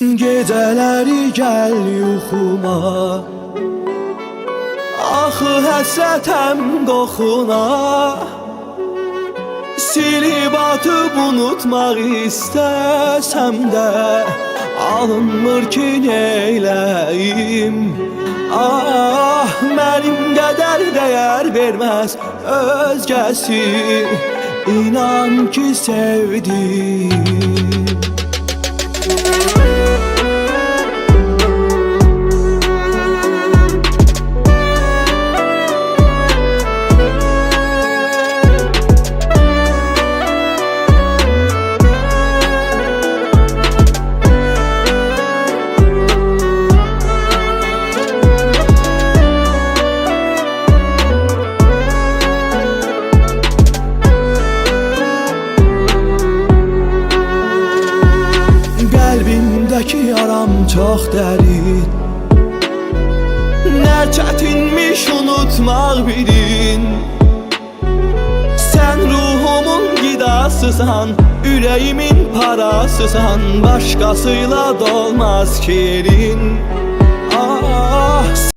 Geceleri gel yuxuma Axı həsrətəm qoxuna Silib atıp unutmaq istəsəm də Alınmır ki neyləyim Ah mənim qədər dəyər verməz özgəsi İnan ki sevdim Qəlbimdəki yaram çox dərin Nə çətinmiş unutmaq bilin. Sən ruhumun qidasısan Ürəyimin parasısan Başqasıyla dolmaz ki yerin